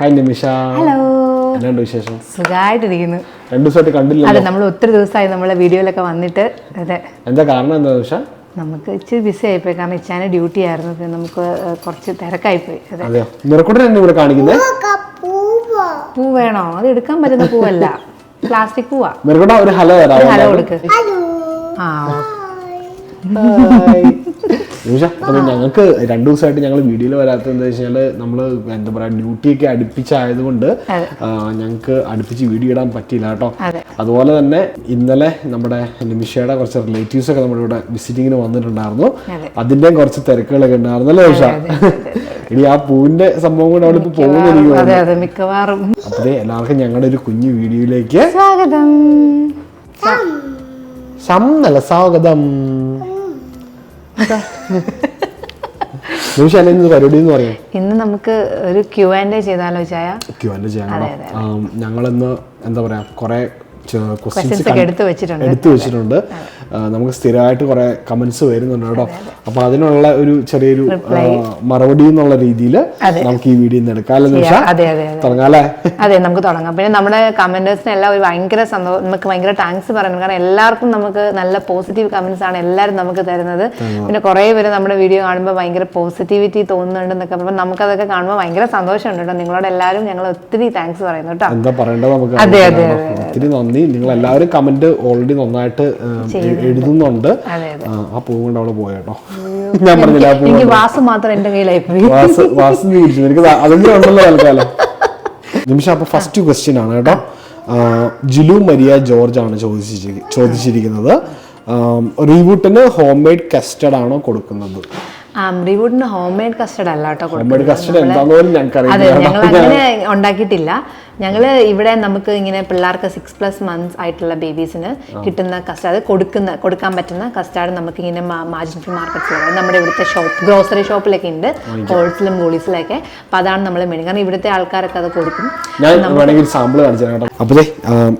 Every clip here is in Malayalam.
ഹായ് നിമിഷ ഹലോ എന്നാണ്ട് വിശേഷം? സുഖമായിട്ടിരിക്കുന്നു രണ്ടു ദിവസമായിട്ട് കണ്ടില്ല അതെ നമ്മൾ ഒത്തിരി ദിവസമായി നമ്മളെ വീഡിയോയിലൊക്കെ വന്നിട്ട്. അതെ. എന്താ കാരണം എന്താ നിമിഷ? നമുക്ക് ഇച്ചിരി ബിസി ആയിപ്പോയി. കാരണം ഇച്ചാന് ഡ്യൂട്ടി ആയിരുന്നു. പിന്നെ നമുക്ക് കുറച്ച് തിരക്കായിപ്പോയി. അതെ. ഇവിടെ കാണിക്കുന്നത് പൂ വേണോ? അത് എടുക്കാൻ പറ്റുന്ന പൂവല്ല. പ്ലാസ്റ്റിക് പൂവാ. ഒരു ഹലോ ഹലോ കൊടുക്ക്. ആ. നിമിഷ. അപ്പൊ ഞങ്ങൾക്ക് രണ്ടു ദിവസമായിട്ട് ഞങ്ങൾ വീഡിയോയിൽ വരാത്തത് എന്താ വെച്ചാൽ നമ്മൾ എന്താ പറയാ ഡ്യൂട്ടി ഒക്കെ അടുപ്പിച്ചായതുകൊണ്ട്. ഞങ്ങൾക്ക് അടുപ്പിച്ച് വീഡിയോ ഇടാൻ പറ്റിയില്ല കേട്ടോ. അതുപോലെ തന്നെ ഇന്നലെ നമ്മുടെ നിമിഷയുടെ കുറച്ച് റിലേറ്റീവ്സ് ഒക്കെ നമ്മുടെ ഇവിടെ വിസിറ്റിങ്ങിന് വന്നിട്ടുണ്ടായിരുന്നു. അതെ. അതിന്റെയും കുറച്ച് തിരക്കുകളൊക്കെ ഉണ്ടായിരുന്നു അല്ലേ നിമിഷ ഇനി ആ പൂവിന്റെ സംഭവം കൂടെ അവിടെ ഇപ്പൊ അതെ അതെ മിക്കവാറും. എല്ലാവർക്കും ഞങ്ങളുടെ ഒരു കുഞ്ഞു വീഡിയോയിലേക്ക് സ്വാഗതം. സം. നല്ല സ്വാഗതം. ഇന്ന് നമുക്ക് ഒരു ക്യൂ ആൻഡ് ചെയ്താലോ ചായ? ക്യൂ ആൻഡ് ചെയ്യാനോ ഞങ്ങളിന്ന് എന്താ പറയാ കുറെ ക്വസ്റ്റ്യൻസ് എടുത്തു വെച്ചിട്ടുണ്ട്. എടുത്തു വെച്ചിട്ടുണ്ട്. ആ, നമുക്ക് സ്ഥിരമായിട്ട് കുറെ കമന്റ്സ് വരുന്നുണ്ട് കേട്ടോ. അപ്പൊ അതിനുള്ള ഒരു ചെറിയൊരു മറുപടി എന്നുള്ള രീതിയിൽ നമുക്ക് ഈ വീഡിയോ എടുക്കാം തുടങ്ങാല്ലേ അതെ നമുക്ക് തുടങ്ങാം. പിന്നെ നമ്മുടെ കമന്റേഴ്സിന് എല്ലാം ഒരു ഭയങ്കര സന്തോഷം നമുക്ക് ഭയങ്കര താങ്ക്സ് പറയണം. കാരണം എല്ലാവർക്കും നമുക്ക് നല്ല പോസിറ്റീവ് കമന്റ്സ് ആണ് എല്ലാവരും നമുക്ക് തരുന്നത്. പിന്നെ കുറേ പേര് നമ്മുടെ വീഡിയോ കാണുമ്പോൾ ഭയങ്കര പോസിറ്റിവിറ്റി തോന്നുന്നുണ്ടെന്നൊക്കെ അപ്പോൾ നമുക്കതൊക്കെ കാണുമ്പോൾ ഭയങ്കര സന്തോഷമുണ്ട് കേട്ടോ. നിങ്ങളോട് എല്ലാവരും ഞങ്ങൾ ഒത്തിരി താങ്ക്സ് പറയുന്നു കേട്ടോ. എന്താ പറയേണ്ടത് നമുക്ക് അതെ, അതെ, ഒത്തിരി നന്ദി. നിങ്ങൾ എല്ലാവരും കമന്റ് ഓൾറെഡി നന്നായിട്ട് എഴുതുന്നുണ്ട്. ആ, പൂ കൊണ്ട് അവൾ പോയേട്ടോ ഞാൻ പറഞ്ഞില്ല ആ പൂ എനിക്ക് വാസ് മാത്രം എന്റെ കയ്യിലായി പോയി വാസ് വാസ് നീ എനിക്ക് അതെങ്കിലും ഉണ്ടല്ലോ തൽക്കാലം. നിമിഷം അപ്പൊ ഫസ്റ്റ് ക്വസ്റ്റ്യൻ ആണ് കേട്ടോ. ജിലു മരിയ ജോർജ് ആണ് ചോദിച്ചിരി ചോദിച്ചിരിക്കുന്നത്. റീബൂട്ടിന് ഹോം മെയ്ഡ് കസ്റ്റഡ് ആണോ കൊടുക്കുന്നത്? റിവൂട്ടിന് ഹോം മെയ്ഡ് കസ്റ്റഡ് അല്ല കേട്ടോ ഞങ്ങൾക്ക് അതെ ഞങ്ങൾ അങ്ങനെ ഉണ്ടാക്കിയിട്ടില്ല. ഞങ്ങൾ ഇവിടെ നമുക്ക് ഇങ്ങനെ പിള്ളേർക്ക് സിക്സ് പ്ലസ് മന്ത്സ് ആയിട്ടുള്ള ബേബീസിന് കിട്ടുന്ന കസ്റ്റാർഡ് കൊടുക്കുന്ന കൊടുക്കാൻ പറ്റുന്ന കസ്റ്റാർഡ് നമുക്ക് ഇങ്ങനെ മാർജിൻ ഫ്രീ മാർക്കറ്റ്സിലൊക്കെ നമ്മുടെ ഇവിടുത്തെ ഷോപ്പ് ഗ്രോസറി ഷോപ്പിലൊക്കെ ഉണ്ട് ഹോൾസിലും ഗോളീസിലൊക്കെ അപ്പം അതാണ് നമ്മൾ മെയിൻ കാരണം ഇവിടുത്തെ ആൾക്കാരൊക്കെ അത് കൊടുക്കും. ഞാൻ വേണമെങ്കിൽ സാമ്പിൾ കാണിച്ചു കേട്ടോ.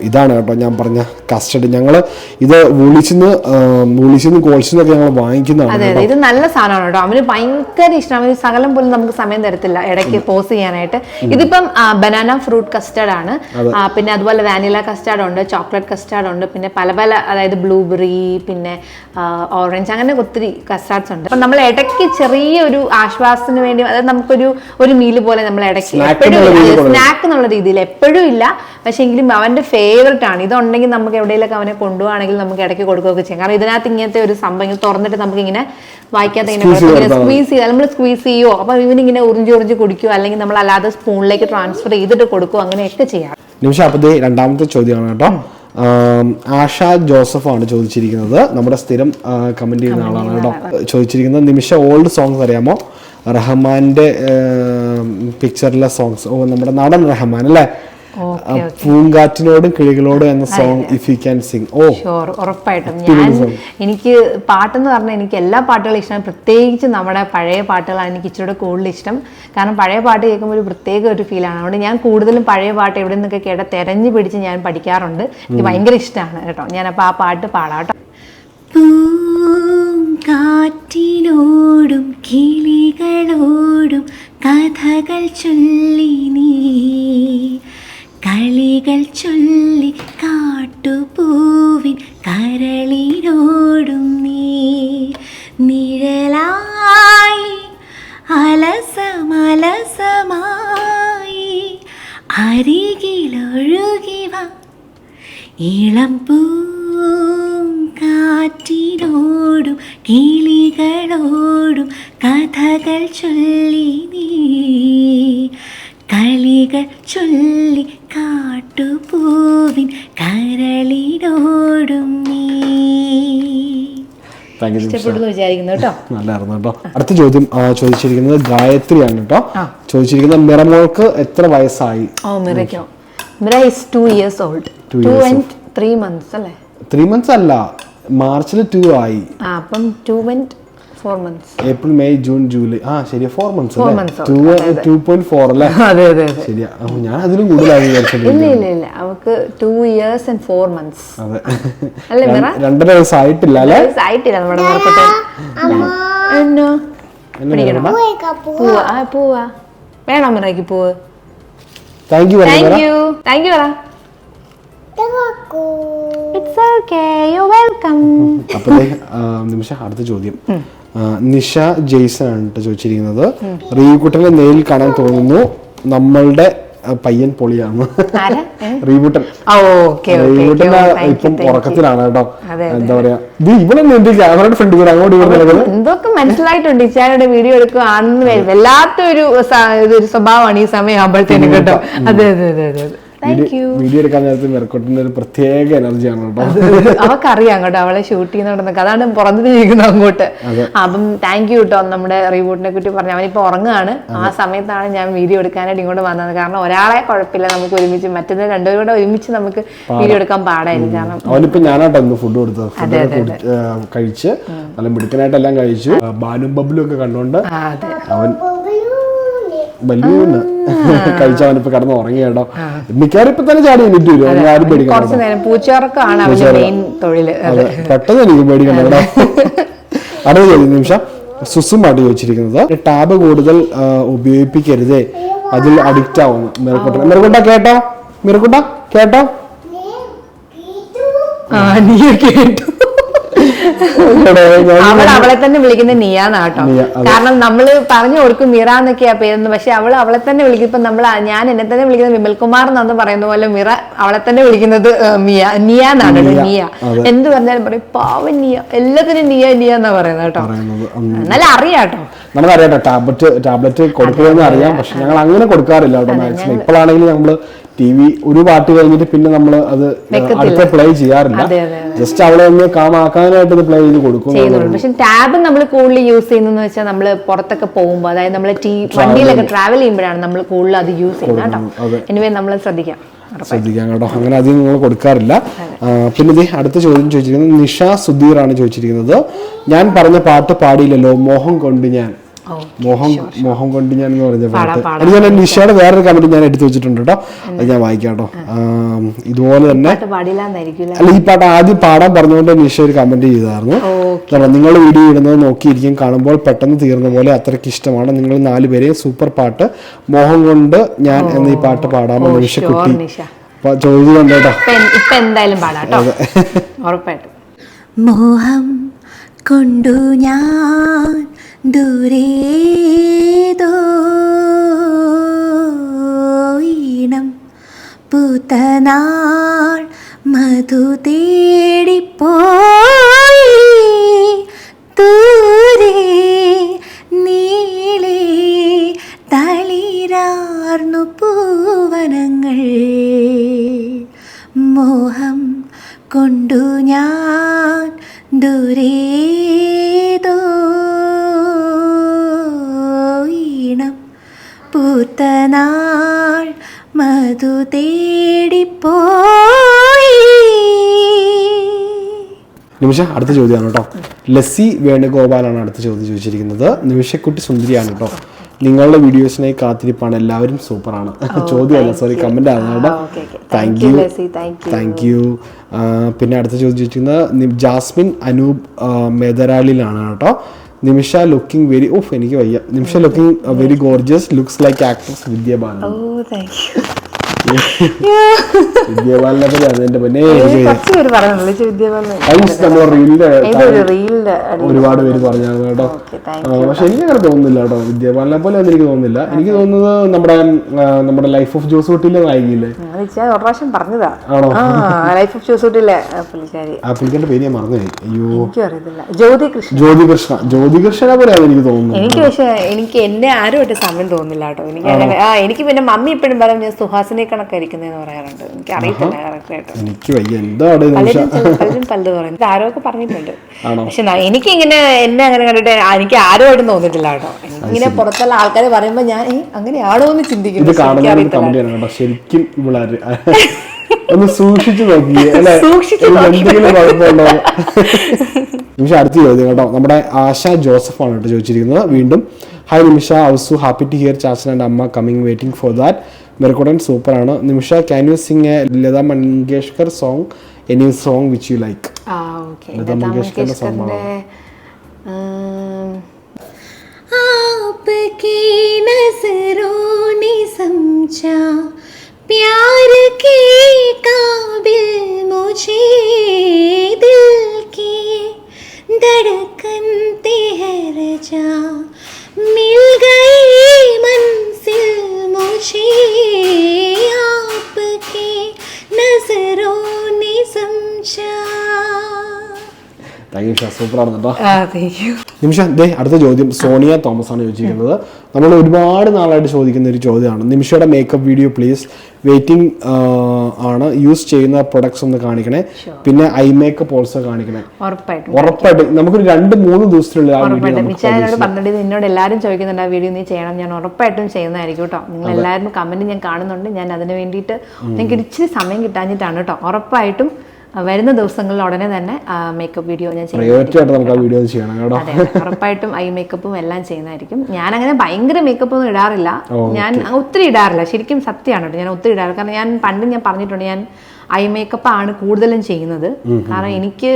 ഇതാണ് കേട്ടോ ഞാൻ പറഞ്ഞ കസ്റ്റഡ് ഞങ്ങൾ ഇത് വൂളിച്ചിന്ന് വൂളിച്ചിന്ന് കോഴ്സിനൊക്കെ ഞങ്ങൾ വാങ്ങിക്കുന്നതാണ് അതെ അതെ. ഇത് നല്ല സാധനമാണ് കേട്ടോ. അവന് ഭയങ്കര ഇഷ്ടമാണ് അവന് സകലം പോലും നമുക്ക് സമയം തരത്തില്ല. ഇടയ്ക്ക് പോസ് ചെയ്യാനായിട്ട്. ഇതിപ്പം ബനാന ഫ്രൂട്ട് കസ്റ്റർഡ് ആണ്. പിന്നെ അതുപോലെ വാനില കസ്റ്റാർഡ് ഉണ്ട് ചോക്ലേറ്റ് കസ്റ്റാർഡ് ഉണ്ട് പിന്നെ പല പല അതായത് ബ്ലൂബെറി പിന്നെ ഓറഞ്ച് അങ്ങനെ ഒത്തിരി കസ്റ്റാർഡ്സ് ഉണ്ട്. അപ്പം നമ്മൾ ഇടയ്ക്ക് ചെറിയ ഒരു ആശ്വാസത്തിന് വേണ്ടി അതായത് നമുക്കൊരു ഒരു മീൽ പോലെ നമ്മൾ ഇടയ്ക്ക് എപ്പോഴും. സ്നാക്ക് എന്നുള്ള രീതിയിൽ എപ്പോഴും ഇല്ല. പക്ഷെ എങ്കിലും അവന്റെ ഫേവററ്റ് ആണ്. ഇതുണ്ടെങ്കിൽ നമുക്ക് എവിടെയെങ്കിലൊക്കെ അവനെ കൊണ്ടുപോവാണെങ്കിൽ നമുക്ക് ഇടയ്ക്ക് കൊടുക്കുകയൊക്കെ ചെയ്യാം. കാരണം ഇതിനകത്ത് ഇങ്ങനത്തെ ഒരു സംഭവം ഇങ്ങനെ തുറന്നിട്ട് നമുക്ക് ഇങ്ങനെ വായിക്കാത്ത മതി. സ്ക്വീസ് ചെയ്യുക നമ്മൾ സ്ക്വീസ് ചെയ്യുമോ അപ്പൊ ഇവനിങ്ങനെ ഉറിഞ്ചി ഉറിഞ്ചി കുടിക്കുമോ അല്ലെങ്കിൽ നമ്മൾ അല്ലാതെ സ്പൂണിലേക്ക് ട്രാൻസ്ഫർ ചെയ്തിട്ട് കൊടുക്കുമോ അങ്ങനെയൊക്കെ ചെയ്യാം. നിമിഷം അപ്പൊ ദേ രണ്ടാമത്തെ ചോദ്യമാണ് കേട്ടോ. ആഷ ജോസഫ് ആണ് ചോദിച്ചിരിക്കുന്നത്. നമ്മുടെ സ്ഥിരം കമന്റ് ചെയ്യുന്ന ആളാണ് കേട്ടോ. ചോദിച്ചിരിക്കുന്നത് നിമിഷ ഓൾഡ് സോങ്സ് അറിയാമോ? റഹ്മാന്റെ പിക്ചറിലെ സോങ്സ് ഓ നമ്മുടെ നടൻ റഹ്മാൻ അല്ലേ? പൂങ്കാറ്റിനോടും കിളികളോടും എന്ന song if you can sing ഓ. ഉറപ്പായിട്ടും. ഞാൻ എനിക്ക് പാട്ടെന്ന് പറഞ്ഞാൽ എനിക്ക് എല്ലാ പാട്ടുകളും ഇഷ്ടമാണ് പ്രത്യേകിച്ച് നമ്മുടെ പഴയ പാട്ടുകളാണ് എനിക്ക് ഇച്ചിരി കൂടുതൽ ഇഷ്ടം കാരണം പഴയ പാട്ട് കേൾക്കുമ്പോൾ ഒരു പ്രത്യേക ഒരു ഫീലാണ് അതുകൊണ്ട് ഞാൻ കൂടുതലും പഴയ പാട്ട് എവിടെ നിന്നൊക്കെ കേട്ട തെരഞ്ഞു പിടിച്ച് ഞാൻ പഠിക്കാറുണ്ട്. എനിക്ക് ഭയങ്കര ഇഷ്ടമാണ് കേട്ടോ. ഞാൻ ഞാനപ്പോൾ ആ പാട്ട് പാടാട്ടോ കാറ്റിനോടും കിളികളോടും കഥകൾ ചൊല്ലി നീ. ഇഷ്ടപ്പെടുന്നു വിചാരിക്കുന്നു കേട്ടോ. നല്ലായിരുന്നു കേട്ടോ. അടുത്ത ചോദ്യം ചോദിച്ചിരിക്കുന്നത് ഗായത്രിയാണ് കേട്ടോ. ചോദിച്ചിരിക്കുന്നത് മിറമോൾക്ക് എത്ര വയസ്സായി? ഓ മിറയ്ക്കോ. Mira is two years old two and three months അല്ലേ? ത്രീ മന്ത്സ് അല്ല മാർച്ചിൽ ടു ആയി. അപ്പം two and four months April May June July ആ ശരിയാ four months two point four അല്ലേ? അതെ അതെ ശരിയാ. ഞാൻ അതിലും കൂടുതലായി ഇല്ല ഇല്ല ഇല്ല. Two years and four months അതെ. അല്ലേ മിറ രണ്ടര അല്ലേ? ആയിട്ടില്ല നമ്മുടെ മുറപ്പെട്ട് എന്നോ? എന്നെ പിടിക്കണം? പൂവാ. ആ പൂവാ. വേണോ മിറയ്ക്ക് പൂവ്? Thank you thank you thank you പറ. It's okay you welcome Nimisha അടുത്ത ചോദ്യം. നിഷ ജെയ്സൺ ആണ് കേട്ടോ ചോദിച്ചിരിക്കുന്നത്. റീബുട്ടനെ നേരിൽ കാണാൻ തോന്നുന്നു. നമ്മളുടെ പയ്യൻ പൊളിയാണ്. റീബുട്ടൻ. റീബൂട്ടൻ ഇപ്പം ഉറക്കത്തിലാണ് കേട്ടോ. എന്താ പറയാ? ഇത് ഇവിടെ ക്യാമറയുടെ ഫ്രണ്ട് കൂടെ അങ്ങോട്ട് ഇവിടെ എന്തൊക്കെ മനസ്സിലായിട്ടുണ്ട്. ഇച്ചാരുടെ വീഡിയോ എടുക്കുക ആണെന്ന് വല്ലാത്തൊരു സ്വഭാവമാണ് ഈ സമയം ആകുമ്പോഴത്തേനും കേട്ടോ. അതെ അതെ അതെ അതെ. വീഡിയോ എടുക്കാൻ നേരത്തെ മെറക്കോട്ടിന്റെ ഒരു പ്രത്യേക എനർജിയാണ് കേട്ടോ. അവക്കറിയാം കേട്ടോ അവളെ ഷൂട്ട് ചെയ്യുന്നോടൊക്കെ അതാണ് പുറത്ത് ജീവിക്കുന്നത് അങ്ങോട്ട്. അപ്പം താങ്ക് യു കേട്ടോ നമ്മുടെ റീബൂട്ടിനെ കുറ്റി പറഞ്ഞു. അവനിപ്പോ ഉറങ്ങുകയാണ്. ആ സമയത്താണ് ഞാൻ വീഡിയോ എടുക്കാനായിട്ട് ഇങ്ങോട്ട് വന്നത്. കാരണം ഒരാളെ കുഴപ്പമില്ല നമുക്ക് ഒരുമിച്ച് മറ്റൊന്ന് രണ്ടുപേരും കൂടെ ഒരുമിച്ച് നമുക്ക് വീഡിയോ എടുക്കാൻ പാടായിരുന്നു കാരണം അവനിപ്പോ ഞാനാട്ടോ ഇന്ന് ഫുഡ് കൊടുത്തത്. ഫുഡ് കഴിച്ച്. നല്ല മിടുക്കനായിട്ടെല്ലാം കഴിച്ചു. ബാലും ബബ്ലും ഒക്കെ കണ്ടോണ്ട് അവൻ ബലൂണ് കഴിച്ച ഇപ്പൊ കിടന്ന് ഉറങ്ങി കേട്ടോ മിക്കവാറും ഇപ്പൊ തന്നെ ചാടി എണീറ്റ് വരും. ആരും പേടിക്കണം അതെ. പെട്ടെന്ന് എനിക്ക് പേടിക്കണം കേട്ടോ. അടുത്ത ചോദ്യം നിമിഷം. സുസുമായിട്ട് ചോദിച്ചിരിക്കുന്നത് ടാബ് കൂടുതൽ ഉപയോഗിപ്പിക്കരുതേ. അതിൽ അഡിക്റ്റ് ആവുന്നു മെറുക്കുട്ട മെറുക്കുട്ട കേട്ടോ? മെറുക്കുട്ട കേട്ടോ? ആ നീ കേട്ടു. അവൾ അവളെ തന്നെ വിളിക്കുന്നത് നിയാന്നാട്ടോ. നിയ, കാരണം നമ്മൾ പറഞ്ഞു കൊടുക്കും മിറ എന്നൊക്കെയാ പേരെന്ന്. പക്ഷെ അവൾ അവളെ തന്നെ വിളിക്കും. ഇപ്പൊ നമ്മൾ ഞാൻ എന്നെ തന്നെ വിളിക്കുന്നത് വിമൽ കുമാർ എന്നാന്ന് പറയുന്ന പോലെ മിറ അവളെ തന്നെ വിളിക്കുന്നത് മിയ നിയ എന്നാണ് നിയ. എന്ത് പറഞ്ഞാലും പറയും പാവൻ നിയ എല്ലാത്തിനും നിയ നിയ എന്നാ പറയുന്നത് കേട്ടോ നല്ല അറിയാട്ടോ. നമുക്കറിയാം ടാബ്ലറ്റ് ടാബ്ലറ്റ് കൊടുക്കുകയെന്ന് അറിയാം. പക്ഷെ ഞങ്ങൾ അങ്ങനെ കൊടുക്കാറില്ല കേട്ടോ മാക്സിമം. ഇപ്പോഴാണെങ്കിൽ നമ്മൾ ടി വി ഒരു പാട്ട് കഴിഞ്ഞിട്ട് പിന്നെ നമ്മൾ അത് അടുത്ത പ്ലേ ചെയ്യാറില്ല. ജസ്റ്റ് അവളെ ഒന്ന് കാമാക്കാനായിട്ട് ഇത് പ്ലേ ചെയ്ത് കൊടുക്കും പക്ഷെ ടാബ് നമ്മൾ കൂടുതൽ യൂസ് ചെയ്യുന്നതെന്ന് വെച്ചാൽ നമ്മൾ പുറത്തൊക്കെ പോകുമ്പോൾ അതായത് നമ്മൾ ടീ വണ്ടിയിലൊക്കെ ട്രാവൽ ചെയ്യുമ്പോഴാണ് നമ്മൾ കൂടുതൽ അത് യൂസ് ചെയ്യുന്നത് കേട്ടോ. എനിവേ നമ്മൾ ശ്രദ്ധിക്കാം. ശ്രദ്ധിക്കാം കേട്ടോ. അങ്ങനെ അധികം നിങ്ങൾ കൊടുക്കാറില്ല. പിന്നെ ഇതേ അടുത്ത ചോദ്യം ചോദിച്ചിരിക്കുന്നത് നിഷ സുധീർ ആണ് ചോദിച്ചിരിക്കുന്നത്. ഞാൻ പറഞ്ഞ പാട്ട് പാടിയില്ലല്ലോ മോഹം കൊണ്ട് ഞാൻ. മോഹം മോഹം കൊണ്ട് ഞാൻ എന്ന് പറഞ്ഞ പാട്ട്. ഞാൻ നിഷയുടെ വേറൊരു കമന്റ് ഞാൻ എടുത്തു വെച്ചിട്ടുണ്ട് കേട്ടോ അത് ഞാൻ വായിക്കാം കേട്ടോ. ഇതുപോലെ തന്നെ അല്ല ഈ പാട്ട് ആദ്യം പാടാൻ പറഞ്ഞുകൊണ്ട് നിഷ ഒരു കമന്റ് ചെയ്തായിരുന്നു. നിങ്ങൾ വീഡിയോ ഇടുന്നത് നോക്കിയിരിക്കും കാണുമ്പോൾ പെട്ടെന്ന് തീർന്ന പോലെ അത്രയ്ക്ക് ഇഷ്ടമാണ്. നിങ്ങൾ നാലുപേരെയും സൂപ്പർ പാട്ട് മോഹം കൊണ്ട് ഞാൻ എന്ന ഈ പാട്ട് പാടാമോ നിഷ കുട്ടി ചോദിക്കുന്നുണ്ട് കേട്ടോ. ഇപ്പൊ എന്തായാലും പാടാം മോഹം കൊണ്ടു ഞാൻ ദൂരേതോ ഈണം പൂത്തനാൾ മധു തേടിപ്പോയി. പൂവനങ്ങൾ. മോഹം കൊണ്ടു ഞാൻ ദൂരേതോ ഈണം പൂത്തനാൾ മധു തേടിപ്പോയി. നിമിഷ അടുത്ത ചോദ്യമാണ് കേട്ടോ. ലസ്സി വേണുഗോപാലാണ് അടുത്ത ചോദ്യം ചോദിച്ചിരിക്കുന്നത്. നിമിഷക്കുട്ടി സുന്ദരിയാണ് കേട്ടോ. നിങ്ങളുടെ വീഡിയോസിനായി കാത്തിരിപ്പാണ്. എല്ലാവരും സൂപ്പറാണ്. ചോദ്യമല്ല. സോറി കമന്റ് ആണ് കേട്ടോ. Thank you. താങ്ക് യു പിന്നെ അടുത്ത ചോദിച്ചിരിക്കുന്നത് ജാസ്മിൻ അനൂപ് ആ, മേദരാളിലാണ് കേട്ടോ. നിമിഷ ലുക്കിംഗ് വെരി ഓഫ് എനിക്ക് വയ്യ. Nimisha looking very gorgeous looks like actress Vidya Balan ഓ ഒരുപാട് പേര് പറഞ്ഞായിരുന്നു കേട്ടോ. പക്ഷെ എനിക്ക് അങ്ങനെ തോന്നുന്നില്ല കേട്ടോ. വിദ്യാപാലനെ പോലെ ഒന്നും എനിക്ക് തോന്നുന്നില്ല. എനിക്ക് തോന്നുന്നത് നമ്മുടെ നമ്മുടെ ലൈഫ് ഓഫ് ജോസ് കുട്ടിയിലെ നായികയില്ലേ ഒരു പ്രാവശ്യം പറഞ്ഞതാ. ആണോ? ലൈഫ് ഓഫ് ജോസ് പുള്ളിക്കാരി. ആ പുള്ളിക്കാരുടെ പേര് ഞാൻ മറന്നുപോയി. അയ്യോ. എനിക്കും അറിയത്തില്ല. ജ്യോതി കൃഷ്ണ. ജ്യോതി കൃഷ്ണ ജ്യോതി കൃഷ്ണനെ പോലെയാണ് എനിക്ക് തോന്നുന്നത്. എനിക്ക് പക്ഷെ എനിക്ക് എന്നെ ആരുമായിട്ട് സമയം തോന്നില്ല കേട്ടോ. എനിക്ക് അങ്ങനെ ആ എനിക്ക് പിന്നെ മമ്മി എപ്പോഴും പറയും ഞാൻ സുഹാസിനെ കണക്കായിരിക്കുന്നതെന്ന് പറയാറുണ്ട്. എനിക്ക് അറിയത്തില്ല കറക്റ്റ് ആയിട്ട് എനിക്ക് വയ്യ. എന്താണ് നിമിഷ? പലരും പലത് പറയും. ഇത് ആരൊക്കെ പറഞ്ഞിട്ടുണ്ട്? ആണോ? പക്ഷെ എനിക്ക് ഇങ്ങനെ എന്നെ അങ്ങനെ കണ്ടിട്ട് എനിക്ക് ആരുമായിട്ടും തോന്നിട്ടില്ല കേട്ടോ. ഇങ്ങനെ പുറത്തുള്ള ആൾക്കാർ പറയുമ്പോ ഞാൻ "ഏ, അങ്ങനെയാണോ എന്ന് ചിന്തിക്കുന്നു. ശരിക്കും ഒന്ന് സൂക്ഷിച്ചു നോക്കി അല്ലെ? സൂക്ഷിച്ച് എന്തെങ്കിലും കുഴപ്പമുണ്ടോ? നിമിഷ അടുത്ത ചോദ്യം കേട്ടോ. നമ്മുടെ ആശ ജോസഫ് ആണ് കേട്ടോ ചോദിച്ചിരിക്കുന്നത്. വീണ്ടും hi Nimisha Ousu happy to hear ചാച്ചൻ ആൻഡ് അമ്മ coming waiting for that മെറക്കോട്ടൻ super ആണ് Nimisha can you sing a Lata Mangeshkar song any song which you like ആ ഓക്കെ ലതാ മങ്കേഷ്കറിന്റെ song ആണോ? आपकी नजरों ने समझा प्यार के काबिल സൂപ്പറാണ് കേട്ടോ താങ്ക് യു നിമിഷ ദേ അടുത്ത ചോദ്യം സോണിയ തോമസ് ആണ് ചോദിച്ചിരിക്കുന്നത്. നമ്മൾ ഒരുപാട് നാളായിട്ട് ചോദിക്കുന്ന ഒരു ചോദ്യമാണ്. നിമിഷയുടെ മേക്കപ്പ് വീഡിയോ പ്ലീസ് വെയിറ്റിംഗ് ആണ്. യൂസ് ചെയ്യുന്ന പ്രൊഡക്ട്സ് ഒന്ന് കാണിക്കണേ. പിന്നെ ഐ മേക്കപ്പ് ഓൾസോ കാണിക്കണേ. ഉറപ്പായിട്ടും ഉറപ്പായിട്ട്. നമുക്കൊരു രണ്ട് മൂന്ന് ദിവസത്തിലുള്ള നമുക്ക് പറഞ്ഞിട്ട് എന്നോട് എല്ലാവരും ചോദിക്കുന്നുണ്ട് ആ വീഡിയോ നീ ചെയ്യണം. ഞാൻ ഉറപ്പായിട്ടും ചെയ്യുന്നതായിരിക്കും കേട്ടോ. നിങ്ങൾ എല്ലാവരും കമന്റ് ഞാൻ കാണുന്നുണ്ട്. ഞാൻ അതിന് വേണ്ടിയിട്ട് എനിക്ക് ഇച്ചിരി സമയം കിട്ടാഞ്ഞിട്ടാണ് കേട്ടോ. ഉറപ്പായിട്ടും വരുന്ന ദിവസങ്ങളിൽ ഉടനെ തന്നെ മേക്കപ്പ് വീഡിയോ ഞാൻ ചെയ്യണം. ഉറപ്പായിട്ടും ഐ മേക്കപ്പും എല്ലാം ചെയ്യുന്നതായിരിക്കും. ഞാൻ അങ്ങനെ ഭയങ്കര മേക്കപ്പ് ഒന്നും ഇടാറില്ല. ഞാൻ ഒത്തിരി ഇടാറില്ല. ശരിക്കും സത്യമാണ് കേട്ടോ. ഞാൻ ഒത്തിരി ഇടാറില്ല. കാരണം ഞാൻ പണ്ട് ഞാൻ പറഞ്ഞിട്ടുണ്ട് ഞാൻ ഐ മേക്കപ്പ് ആണ് കൂടുതലും ചെയ്യുന്നത്. കാരണം എനിക്ക്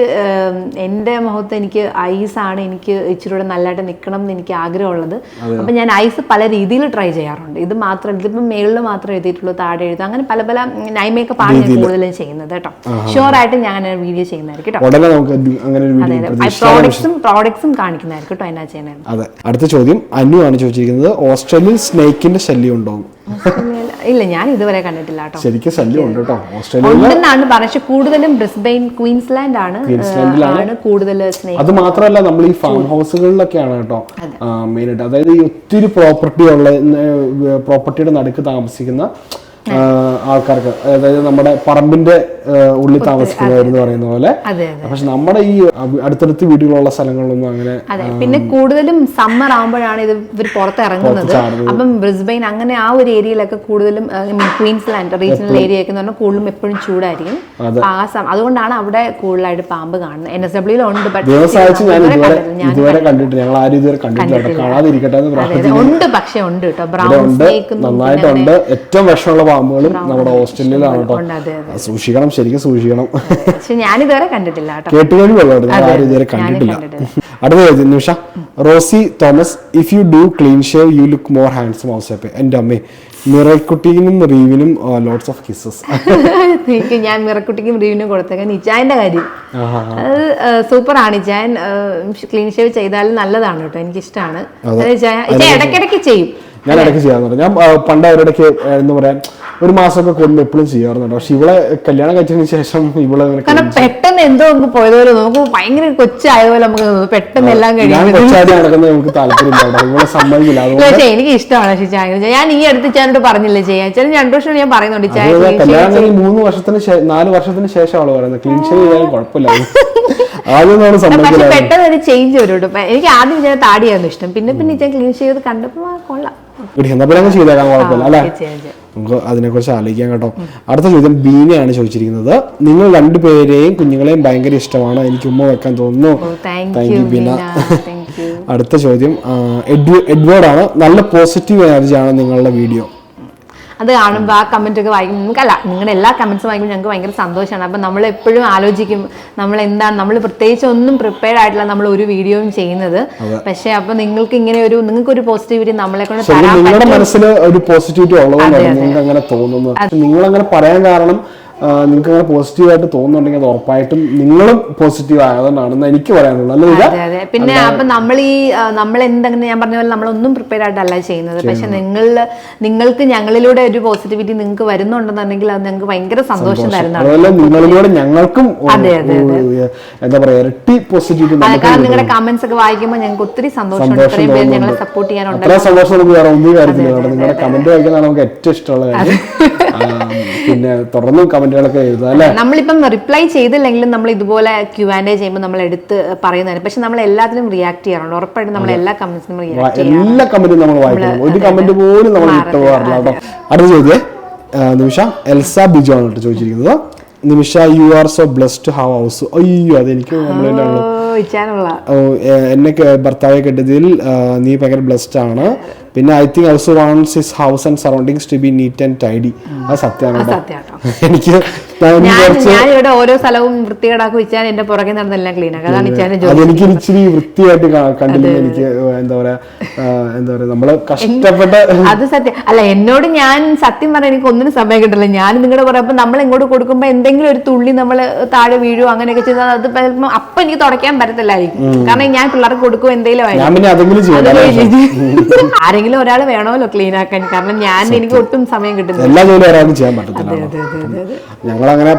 എന്റെ എന്റെ മുഖത്ത് എനിക്ക് ഐസ് ആണ് എനിക്ക് ഇച്ചിരി കൂടെ നല്ലതായിട്ട് നിൽക്കണം എന്ന് എനിക്ക് ആഗ്രഹമുള്ളത്. അപ്പം ഞാൻ ഐസ് പല രീതിയിൽ ട്രൈ ചെയ്യാറുണ്ട്. ഇത് മാത്രം ഇതിപ്പം മേളിൽ മാത്രം എഴുതിയിട്ടുള്ളൂ താഴെ എഴുതും. അങ്ങനെ പല പല ഐ മേക്കപ്പ് ആണ് ഞാൻ കൂടുതലും ചെയ്യുന്നത് കേട്ടോ. ഷുവർ ആയിട്ട് ഞാൻ വീഡിയോ ചെയ്യുന്നതായിരിക്കും പ്രോഡക്ട്സും പ്രോഡക്ട്സും കാണിക്കുന്നതായിരിക്കും കേട്ടോ എന്നാ ചെയ്യുന്നത്. അതെ. അടുത്ത ചോദ്യം അനു ആണ് ചോദിച്ചിരിക്കുന്നത് ഓസ്ട്രേലിയൻ സ്നേക്കിന്റെ ശല്യം ഉണ്ടോ? ഇല്ല ഞാൻ ഇതുവരെ കണ്ടിട്ടില്ല കേട്ടോ. ശരിക്കും ശല്യം ഉണ്ട് കേട്ടോ. ഓസ്ട്രേലിയ പക്ഷെ കൂടുതലും ബ്രിസ്ബെയിൻ ക്വീൻസ്ലാൻഡ് ആണ് ക്വീൻസ്ലാൻഡിലാണ്. ആണ് കൂടുതൽ അത് മാത്രമല്ല നമ്മൾ ഈ ഫാം ഹൗസുകളിലൊക്കെയാണ് കേട്ടോ മെയിൻ ആയിട്ട് അതായത് ഈ ഒത്തിരി പ്രോപ്പർട്ടി ഉള്ള പ്രോപ്പർട്ടിയുടെ നടുക്ക് താമസിക്കുന്ന ആൾക്കാർക്ക്. അതായത് നമ്മുടെ പറമ്പിന്റെ ഉള്ളിൽ താമസിക്കുന്നവരെന്ന് പറയുന്ന പോലെ. പക്ഷെ നമ്മുടെ ഈ അടുത്തടുത്ത് വീടുകളുള്ള സ്ഥലങ്ങളിലൊന്നും അങ്ങനെ പിന്നെ കൂടുതലും സമ്മർ ആകുമ്പോഴാണ് ഇത് ഇവർ പുറത്ത് ഇറങ്ങുന്നത്. അപ്പം ബ്രിസ്ബെയിൻ അങ്ങനെ ആ ഒരു ഏരിയയിലൊക്കെ കൂടുതലും ക്വീൻസ്ലാൻഡ് റീജിയണൽ ഏരിയ ഒക്കെ പറഞ്ഞാൽ കൂടുതലും എപ്പോഴും ചൂടായിരിക്കും. അതുകൊണ്ടാണ് അവിടെ കൂടുതലായിട്ട് പാമ്പ് കാണുന്നത്. എൻ എസ് ഡബ്ല്യൂയിൽ ഉണ്ട് ഇതുവരെ കണ്ടിട്ട് കണ്ടിട്ടില്ല. ഞങ്ങൾ ആരും ഇതുവരെ കണ്ടിട്ടില്ല. കേട്ടോ കാണാതിരിക്കട്ടെ. ഉണ്ട് പക്ഷെ ഉണ്ട് കേട്ടോ. ബ്രൗൺ നന്നായിട്ടുണ്ട്. ഏറ്റവും വിഷമുള്ള പാമ്പുകളും നമ്മുടെ ഹോസ്റ്റലിലാണ് കേട്ടോ. സൂക്ഷിക്കണം ശരിക്കും സൂക്ഷിക്കണം. പക്ഷെ കണ്ടിട്ടില്ല കേട്ടോ. വെള്ളമുണ്ട് ഞാൻ ആരും ഇതുവരെ കണ്ടിട്ടില്ല. അടുത്ത നിമിഷ. Rosy Thomas if you do clean shave you look more handsome Ouseppu. എന്റെ അമ്മേ മിറക്കുട്ടിക്കും റീവിനും ലോട്ട്സ് ഓഫ് കിസസ് എനിക്ക് ഞാൻ മിറക്കുട്ടിക്കും റീവിനും കൊടുത്തേക്കാൻ നിജായന്റെ കാര്യം. അത് സൂപ്പർ ആണ് ഞാൻ ക്ലീൻ ഷേവ് ചെയ്താലും നല്ലതാണ് കേട്ടോ എനിക്കിഷ്ടമാണ് ഇടയ്ക്കിടയ്ക്ക് ചെയ്യും. ഞാൻ ഇടയ്ക്ക് ചെയ്യാറുണ്ട്. ഞാൻ പണ്ട് അവരിടയ്ക്ക് എന്താ പറയാ ഒരു മാസമൊക്കെ കൂടുമ്പോൾ എപ്പോഴും ചെയ്യാറുണ്ട്. പക്ഷെ ഇവളെ കല്യാണം കഴിച്ചതിന് ശേഷം ഇവളെ കാരണം പെട്ടെന്ന് എന്തോ നമുക്ക് പോയതുപോലെ നമുക്ക് ഭയങ്കര കൊച്ചായതുപോലെ നമുക്ക് പെട്ടെന്ന് എല്ലാം ഞാൻ കഴിയും നടക്കുന്നത് നമുക്ക് താല്പര്യം ഇവിടെ ഇവളെ സമ്മതിക്കില്ല. പക്ഷേ എനിക്ക് ഇഷ്ടമാണ് ഷിച്ചായ ഞാൻ ഈ അടുത്ത് ചാനോട് പറഞ്ഞില്ലേ ചെയ്യാൻ? ചേട്ടൻ രണ്ടു വർഷം ഞാൻ പറയുന്നുണ്ട് കല്യാണം കഴിഞ്ഞ് മൂന്ന് വർഷത്തിന് നാല് വർഷത്തിന് ശേഷം അവൾ പറയുന്നത്. ക്ലീൻ ഷേവ് ചെയ്യാൻ കുഴപ്പമില്ല. പക്ഷെ പെട്ടെന്ന് ഒരു ചേഞ്ച് വരും എനിക്ക് ആദ്യം ഞാൻ താടിയായിരുന്നു ഇഷ്ടം. പിന്നെ പിന്നെ ഞാൻ ക്ലീൻ ചെയ്ത് കണ്ടപ്പോ കൊള്ളാം. എടി, എന്നാ ചെയ്തേക്കാൻ കുഴപ്പമില്ല അല്ലേ. നമുക്ക് അതിനെക്കുറിച്ച് ആലോചിക്കാം കേട്ടോ. അടുത്ത ചോദ്യം ബീനയാണ് ചോദിച്ചിരിക്കുന്നത്. നിങ്ങൾ രണ്ടുപേരെയും കുഞ്ഞുങ്ങളെയും ഭയങ്കര ഇഷ്ടമാണ്. എനിക്ക് ഉമ്മ വെക്കാൻ തോന്നുന്നു. Thank you Beena. അടുത്ത ചോദ്യം എഡ്വേർഡ് ആണ് നല്ല പോസിറ്റീവ് എനർജി ആണ് നിങ്ങളുടെ വീഡിയോ അത് കാണുമ്പോൾ ആ കമന്റ് ഒക്കെ വായിക്കും നമുക്കല്ല നിങ്ങളുടെ എല്ലാ കമൻസും വായിക്കുമ്പോൾ ഞങ്ങൾക്ക് ഭയങ്കര സന്തോഷമാണ് അപ്പം നമ്മൾ എപ്പോഴും ആലോചിക്കും നമ്മൾ എന്താണ് നമ്മൾ പ്രത്യേകിച്ച് ഒന്നും പ്രിപ്പയർ ആയിട്ടില്ല നമ്മൾ ഒരു വീഡിയോയും ചെയ്യുന്നത്. പക്ഷെ അപ്പൊ നിങ്ങൾക്ക് ഇങ്ങനെ ഒരു നിങ്ങൾക്ക് ഒരു പോസിറ്റിവിറ്റി നമ്മളെ കൊണ്ട് തരാൻ നിങ്ങളുടെ മനസ്സിൽ ഒരു പോസിറ്റിവിറ്റി ഉള്ളതുകൊണ്ടാണ് നിങ്ങൾക്ക് അങ്ങനെ തോന്നുന്നു നിങ്ങൾ അങ്ങനെ പറയാൻ കാരണം നിങ്ങൾക്ക് അങ്ങനെ പോസിറ്റീവ് ആയിട്ട് തോന്നുന്നുണ്ടെങ്കിൽ അത് ഉറപ്പായിട്ടും നിങ്ങളും പോസിറ്റീവ് ആയതുകൊണ്ടാണെന്ന് എനിക്ക് പറയാനുള്ളത് അല്ലേ അതെ അതെ. പിന്നെ അപ്പൊ നമ്മൾ ഈ നമ്മൾ എന്തെങ്കിലും ഞാൻ പറഞ്ഞ പോലെ നമ്മളൊന്നും പ്രിപ്പയർ ആയിട്ടല്ല ചെയ്യുന്നത്. പക്ഷെ നിങ്ങൾ നിങ്ങൾക്ക് ഞങ്ങളിലൂടെ ഒരു പോസിറ്റിവിറ്റി നിങ്ങൾക്ക് വരുന്നുണ്ടെന്നുണ്ടെങ്കിൽ അത് ഞങ്ങൾക്ക് ഭയങ്കര സന്തോഷം. തരുന്നതാണ്. അതുപോലെ നിങ്ങളിലൂടെ ഞങ്ങൾക്കും ഒരു- അതെ, അതെ, എന്താ പറയാ ഇരട്ടി പോസിറ്റിവിറ്റി കാരണം നിങ്ങളുടെ കമന്റ്സ് ഒക്കെ വായിക്കുമ്പോൾ ഞങ്ങൾക്ക് ഒത്തിരി സന്തോഷമുണ്ട് സന്തോഷം ഇത്രയും പേര് ഞങ്ങളെ സപ്പോർട്ട് ചെയ്യാനുണ്ട് സന്തോഷം നമുക്ക് വേറെ ഒന്നും കാര്യത്തില്ല. നിങ്ങളുടെ കമന്റ് വായിക്കുന്നതാണ് നമുക്ക് ഏറ്റവും ഇഷ്ടമുള്ള കാര്യം. പിന്നെ തുടർന്നും കമന്റുകളൊക്കെ എഴുതുക അല്ലെ? നമ്മളിപ്പം റിപ്ലൈ ചെയ്തില്ലെങ്കിലും നമ്മൾ ഇതുപോലെ ക്യൂ ആൻഡ് എ ചെയ്യുമ്പോൾ നമ്മൾ എടുത്ത് പറയുന്നതാണ്. പക്ഷെ നമ്മൾ എല്ലാത്തിനും റിയാക്ട് ചെയ്യാറുണ്ട്. ഉറപ്പായിട്ടും നമ്മൾ എല്ലാ കമന്റ്സിനും റിയാക്ട് ചെയ്യും എല്ലാ കമന്റും നമ്മൾ വായിക്കണം ഒരു കമന്റ് പോലും നമ്മൾ വിട്ടു പോകാറില്ല കേട്ടോ. അടുത്ത ചോദ്യം. നിമിഷ എൽസ ബിജു ആണ് കേട്ടോ ചോദിച്ചിരിക്കുന്നത്. Nimisha you are so blessed have house അയ്യോ അതെനിക്ക് എന്നെ ഭർത്താവെ കെട്ടിയതിൽ നീ ഭയങ്കര ബ്ലസ്ഡ് ആണ്. പിന്നെ I think also wants his house and surroundings to be neat and tidy അത് സത്യമാണ്. എനിക്ക് ഞാൻ ഇവിടെ ഓരോ സ്ഥലവും വൃത്തികേടാക്കി വെച്ചാൽ എന്റെ പുറകെ നടന്നെല്ലാം ക്ലീൻ അതാണ് അതെനിക്ക് ഇച്ചിരി വൃത്തിയായിട്ട് കണ്ടില്ല എനിക്ക് എന്താ പറയാ എന്താ പറയാ നമ്മൾ കഷ്ടപ്പെട്ട അത് സത്യം. അല്ല എന്നോട് ഞാൻ സത്യം പറഞ്ഞ എനിക്ക് ഒന്നിനും സമയം കിട്ടില്ല ഞാൻ നിങ്ങളുടെ പറയുമ്പോൾ നമ്മൾ ഇങ്ങോട്ട് കൊടുക്കുമ്പോൾ എന്തെങ്കിലും ഒരു തുള്ളി നമ്മൾ താഴെ വീഴുവോ അങ്ങനെയൊക്കെ ചെയ്താൽ അത് അപ്പൊ എനിക്ക് തുടയ്ക്കാൻ പറ്റത്തില്ലായിരിക്കും. കാരണം ഞാൻ പിള്ളേർക്ക് കൊടുക്കും എന്തെങ്കിലും ആരെങ്കിലും ഒരാൾ വേണമല്ലോ ക്ലീൻ ആക്കാൻ. കാരണം ഞാൻ എനിക്ക് ഒട്ടും സമയം കിട്ടുന്നില്ല. എല്ലാ ജോലിയും ഒരാൾക്ക് ചെയ്യാൻ പറ്റത്തില്ല. ഞങ്ങൾ അങ്ങനെ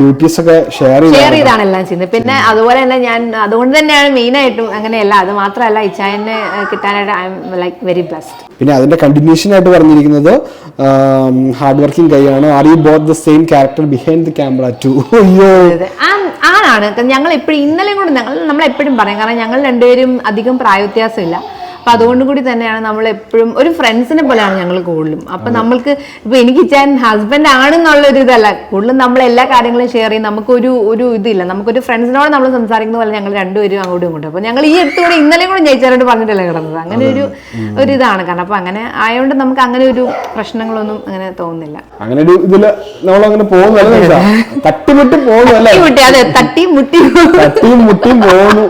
ഡ്യൂട്ടീസ് ഒക്കെ ഷെയർ ഷെയർ ചെയ്താണ് എല്ലാം ചെയ്യുന്നത്. പിന്നെ അതുപോലെ തന്നെ ഞാൻ അതുകൊണ്ട് തന്നെയാണ് മെയിൻ ആയിട്ടും അങ്ങനെയല്ല. അത് മാത്രമല്ല ഇച്ചായനെ കിട്ടാനായിട്ട് I am like very best പിന്നെ അതിന്റെ കണ്ടിന്യൂഷൻ ആയിട്ട് പറഞ്ഞിരിക്കുന്നത് ഹാർഡ് വർക്കിംഗ് കൈയാണ് are you both the same character behind the camera too അയ്യോ. ആണാണ് ഞങ്ങൾ എപ്പോഴും ഇന്നലെയും കൂടെ ഞങ്ങൾ നമ്മൾ എപ്പോഴും പറയും. കാരണം ഞങ്ങൾ രണ്ടുപേരും അധികം പ്രായവ്യത്യാസമില്ല. അപ്പൊ അതുകൊണ്ട് കൂടി തന്നെയാണ് നമ്മൾ എപ്പോഴും ഒരു ഫ്രണ്ട്സിനെ പോലെയാണ് ഞങ്ങൾ കൂടുതലും. അപ്പൊ നമ്മൾക്ക് ഇപ്പൊ എനിക്ക് ഞാൻ ഹസ്ബൻഡ് ആണെന്നുള്ള ഒരു ഇതല്ല. കൂടുതലും നമ്മൾ എല്ലാ കാര്യങ്ങളും ഷെയർ ചെയ്യും. നമുക്കൊരു ഒരു ഇതില്ല. നമുക്കൊരു ഫ്രണ്ട്സിനോട് നമ്മൾ സംസാരിക്കുന്ന പോലെ ഞങ്ങൾ രണ്ടുപേരും അങ്ങോട്ടും ഇങ്ങോട്ടും. അപ്പൊ ഞങ്ങൾ ഈ അടുത്ത് കൂടെ ഇന്നലെ കൂടെ ജയിച്ചാരോട് പറഞ്ഞിട്ടല്ലേ കിടന്നത്. അങ്ങനെ ഒരു ഒരു ഇതാണ് കാരണം അപ്പൊ അങ്ങനെ ആയതുകൊണ്ട് നമുക്ക് അങ്ങനെ ഒരു പ്രശ്നങ്ങളൊന്നും അങ്ങനെ തോന്നുന്നില്ല. അങ്ങനെ ഒരു ഇതിൽ നമ്മളങ്ങനെ പോകുന്നല്ല തട്ടിമുട്ടി തട്ടി മുട്ടി അതെ. തട്ടി മുട്ടി മുട്ടിയും പോകുന്നു.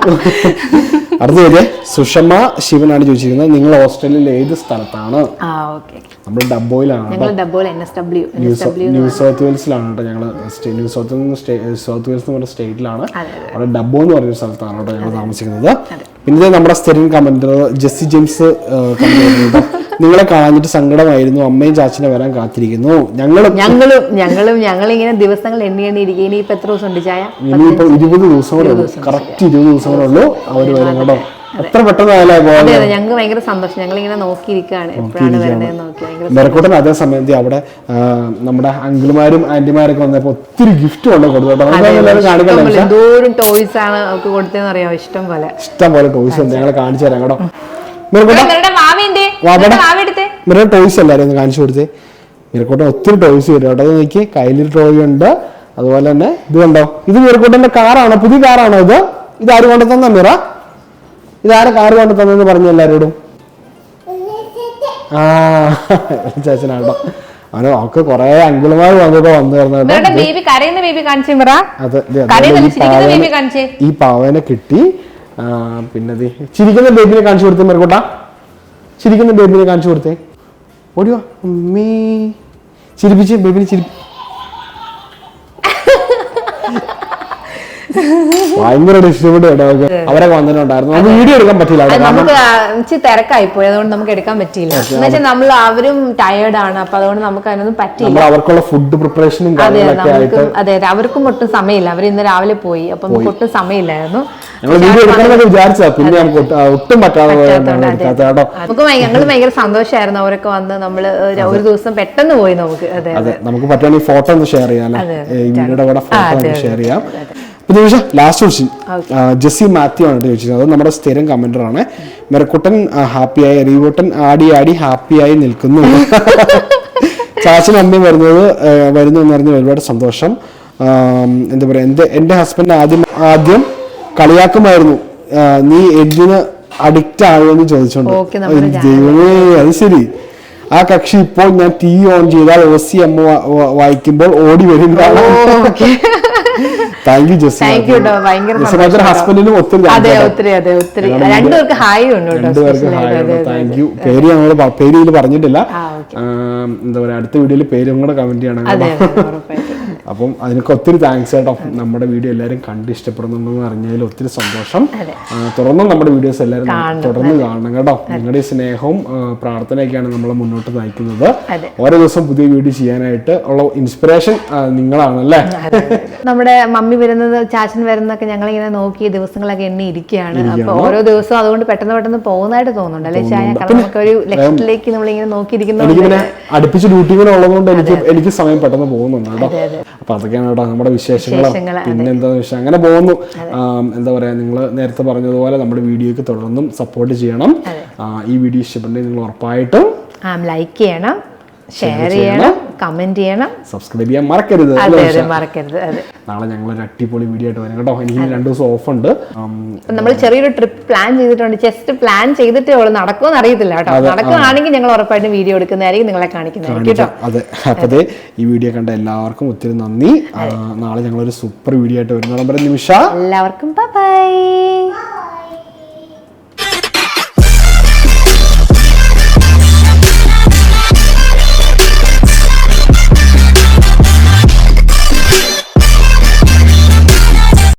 അടുത്ത ചോദ്യം. സുഷമ ശിവനാണ് ചോദിച്ചിരിക്കുന്നത്. നിങ്ങൾ ഓസ്ട്രേലിയയിൽ ഏത് സ്ഥലത്താണ്? നമ്മൾ ഡബോയിലാണ് ന്യൂ സൗത്ത് വെയിൽസിലാണ് കേട്ടോ ഞങ്ങൾ ന്യൂ സൗത്ത് സൗത്ത് വെയിൽസ് എന്ന് പറഞ്ഞ സ്റ്റേറ്റിലാണ്. അവിടെ ഡബോ എന്ന് പറഞ്ഞൊരു സ്ഥലത്താണ് കേട്ടോ ഞങ്ങൾ താമസിക്കുന്നത്. പിന്നെ നമ്മുടെ സ്ഥിരം കമന്റർ ജെസ്സി ജെയിംസ് ചെയ്യുന്നുണ്ട് നിങ്ങളെ കാണാഞ്ഞിട്ട് സങ്കടമായിരുന്നു. അമ്മയും ചാച്ചനെ വരാൻ കാത്തിരിക്കുന്നു. ഞങ്ങളും ഞങ്ങളും ഞങ്ങളും ഞങ്ങൾ ഇങ്ങനെ ദിവസങ്ങൾ എണ്ണി എണ്ണി ഇരിക്കുക ഇനി ഇപ്പൊ എത്ര ദിവസം ഉണ്ട് ചായ? ഇനിയിപ്പോ ഇരുപത് ദിവസം കൂടെ ഉള്ളൂ. കറക്റ്റ് ഇരുപത് ദിവസം കൂടെ ഉള്ളൂ. അവർ വരും കേട്ടോ. എത്ര പെട്ടെന്നായാലേ പോയത് അതെ അതെ. ഞങ്ങൾക്ക് ഭയങ്കര സന്തോഷം. ഞങ്ങൾ ഇങ്ങനെ നോക്കിയിരിക്കുകയാണ്. എപ്പോഴാണ് വരുന്നത് നോക്കി മെറക്കോട്ടൻ അതേ സമയത്ത് അവിടെ നമ്മുടെ അങ്കിൾമാരും ആന്റിമാരൊക്കെ വന്നപ്പോ ഒത്തിരി ഗിഫ്റ്റ് കൊണ്ട് കൊടുത്തു എന്തോരം ടോയ്സ് ആണ് അവർക്ക് കൊടുത്തതെന്ന് അറിയാം ഇഷ്ടം പോലെ. ഇഷ്ടം പോലെ ടോയ്സ് ഉണ്ട്. ഞങ്ങൾ കാണിച്ചു തരാം കേട്ടോ. മെറക്കോട്ട നിങ്ങളുടെ മിറ ടോയ്സ് എല്ലാവരും ഒന്ന് കാണിച്ചു കൊടുത്തേ. മിറക്കോട്ടൻ ഒത്തിരി ടോയ്സ് വരും കേട്ടോ. നോക്കി കയ്യിലൊരു ടോയ് ഉണ്ട്. അതുപോലെ തന്നെ ഇത് കണ്ടോ? ഇത് മിറക്കോട്ടന്റെ കാറാണോ പുതിയ കാറാണോ ഇത്? ഇത് ആര് കൊണ്ടു തന്ന മിറ? ഇതാരെ കാറ് കൊണ്ടു തന്നെന്ന് പറഞ്ഞു എല്ലാവരോടും. ആ ചേച്ചനാ കേട്ടോ. അവന് അവക്ക് കൊറേ അങ്കിളുമാർ വന്നിട്ട് വന്നു കരയുന്ന ഈ പാവനെ- കിട്ടി. പിന്നെ ചിരിക്കുന്ന ബേബിനെ കാണിച്ചു കൊടുത്തു മെറക്കോട്ട ചിരിക്കുന്ന ബേബിനെ കാണിച്ചു കൊടുത്തേ. ഓടിയോ അമ്മേ ചിരിപ്പിച്ച് ബേബിനെ ചിരി ഭയങ്കര അവരെ കേട്ടോ അവരൊക്കെ വന്നിട്ടുണ്ടായിരുന്നു. നമുക്ക് വീഡിയോ എടുക്കാൻ പറ്റില്ല നമുക്ക് ഇച്ചിരി തിരക്കായി പോയി. അതുകൊണ്ട് നമുക്ക് എടുക്കാൻ പറ്റിയില്ല. എന്നുവെച്ചാൽ നമ്മൾ അവരും ടയേർഡ് ആണ്. അപ്പൊ അതുകൊണ്ട് നമുക്ക് അതിനൊന്നും പറ്റിയില്ല. അവർക്കുള്ള ഫുഡ് പ്രിപ്പറേഷനും അതെ അവർക്കും ഒട്ടും സമയമില്ല. അവർ ഇന്ന് രാവിലെ പോയി. അപ്പൊ ഒട്ടും സമയമില്ലായിരുന്നു. ഞങ്ങൾ വീഡിയോ എടുക്കണമെന്നൊക്കെ വിചാരിച്ചതാ. പിന്നെ നമുക്ക് ഒട്ടും- പറ്റാതെ എടുക്കാത്ത കേട്ടോ നമുക്ക് ഞങ്ങൾ ഭയങ്കര സന്തോഷമായിരുന്നു അവരൊക്കെ വന്ന് നമ്മൾ ഒരു- ദിവസം പെട്ടെന്ന് പോയി നമുക്ക്. അതെ നമുക്ക് പറ്റുവാണെങ്കിൽ ഫോട്ടോ ഒന്ന് ഷെയർ ചെയ്യാം ഈ വീഡിയോയുടെ കൂടെ ഫോട്ടോ നമുക്ക് ഷെയർ ചെയ്യാം. പിന്നെ ചോദിച്ചാൽ ലാസ്റ്റ് ക്വസ്റ്റ്യൻ ജെസ്സി മാത്യു ആണ് ചോദിച്ചത്. അത് നമ്മുടെ സ്ഥിരം കമന്റർ ആണ് മെറക്കുട്ടൻ ഹാപ്പിയായി. റീവോട്ടൻ ആടി ആടി ഹാപ്പിയായി നിൽക്കുന്നു. ചാച്ചൻ അമ്മ വരുന്നത് വരുന്നു എന്ന് പറഞ്ഞ ഒരുപാട് സന്തോഷം. എന്താ പറയാ എന്റെ എന്റെ ഹസ്ബൻഡ് ആദ്യം ആദ്യം കളിയാക്കുമായിരുന്നു. നീ എഡ്ജിന് അഡിക്റ്റ് ആകുമെന്ന് ചോദിച്ചോണ്ട്. ഓക്കേ, ദൈവമേ അത് ശരി. ആ കക്ഷി ഇപ്പോൾ ഞാൻ ടി വി ഓൺ ചെയ്താൽ ഒ സി എം വായിക്കുമ്പോൾ ഓടി വരും. Thank you just. ഹസ്ബൻഡിനും ഒത്തിരി രണ്ടുപേർക്ക് ഹായ് താങ്ക് യു പേര് ഞങ്ങൾ പേര് ഇതിൽ പറഞ്ഞിട്ടില്ല. എന്താ പറയാ അടുത്ത വീഡിയോയിൽ പേരും കൂടെ കമന്റ് ചെയ്യണം അപ്പം അതിനൊക്കെ ഒത്തിരി താങ്ക്സ് കേട്ടോ നമ്മുടെ വീഡിയോ എല്ലാവരും കണ്ട് ഇഷ്ടപ്പെടുന്നുണ്ടെന്ന് അറിഞ്ഞതിൽ ഒത്തിരി സന്തോഷം. തുടർന്നും നമ്മുടെ വീഡിയോസ് എല്ലാവരും തുടർന്ന് കാണണം കേട്ടോ. നിങ്ങളുടെ സ്നേഹവും പ്രാർത്ഥനയൊക്കെയാണ് നമ്മളെ മുന്നോട്ട് നയിക്കുന്നത്. ഓരോ ദിവസം പുതിയ വീഡിയോ ചെയ്യാനായിട്ട് ഉള്ള ഇൻസ്പിറേഷൻ നിങ്ങളാണല്ലേ? നമ്മുടെ മമ്മി വരുന്നത് ചാച്ചൻ വരുന്നൊക്കെ ഞങ്ങൾ ഇങ്ങനെ നോക്കി ദിവസങ്ങളൊക്കെ എണ്ണി ഇരിക്കുകയാണ്. അപ്പൊ ഓരോ ദിവസവും അതുകൊണ്ട് പെട്ടെന്ന് പെട്ടെന്ന് പോകുന്നതായിട്ട് തോന്നുന്നുണ്ട് അല്ലെ? നമുക്ക് ഒരു ലക്ഷ്യത്തിലേക്ക് നമ്മളിങ്ങനെ നോക്കിയിരിക്കുന്നു അടുപ്പിച്ച് ഡ്യൂട്ടി ഉള്ളതുകൊണ്ട് എനിക്ക് എനിക്ക് സമയം പെട്ടെന്ന് പോകുന്നുണ്ട് കേട്ടോ. അപ്പൊ അതൊക്കെയാണ് കേട്ടോ നമ്മുടെ വിശേഷങ്ങൾ വിശേഷങ്ങൾ, പിന്നെ എന്താ വെച്ചാൽ അങ്ങനെ പോകുന്നു. എന്താ പറയാ നിങ്ങൾ നേരത്തെ പറഞ്ഞതുപോലെ നമ്മുടെ വീഡിയോക്ക് തുടർന്നും സപ്പോർട്ട് ചെയ്യണം. ഈ വീഡിയോ ഇഷ്ടപ്പെട്ടെങ്കിൽ നിങ്ങൾ ഉറപ്പായിട്ടും ലൈക്ക് ചെയ്യണം ഷെയർ ചെയ്യണം. കമന്റ് ചെയ്യണം. സബ്സ്ക്രൈബ് ചെയ്യാൻ മറക്കരുത്. അതെ അതെ മറക്കരുത് അതെ. നാളെ ഞങ്ങൾ ഒരു അടിപൊളി വീഡിയോ ആയിട്ട് വരും കേട്ടോ. എനിക്ക് ഇനി രണ്ടു ദിവസം ഓഫ് ഉണ്ട്. നമ്മൾ ചെറിയൊരു ട്രിപ്പ് പ്ലാൻ ചെയ്തിട്ടുണ്ട്. ജസ്റ്റ് പ്ലാൻ ചെയ്തിട്ടേ ഉള്ളൂ. നടക്കുമെന്ന് അറിയത്തില്ല കേട്ടോ. നടക്കുകയാണെങ്കിൽ ഞങ്ങൾ ഉറപ്പായിട്ടും വീഡിയോ എടുക്കുന്നതായിരിക്കും. നിങ്ങളെ കാണിക്കുന്നതായിരിക്കും കേട്ടോ. അതെ. അപ്പതേ ഈ വീഡിയോ കണ്ട എല്ലാവർക്കും ഒത്തിരി നന്ദി. നാളെ ഞങ്ങൾ ഒരു സൂപ്പർ വീഡിയോ ആയിട്ട് വരുന്ന വരെ. നിമിഷ. എല്ലാവർക്കും ബൈ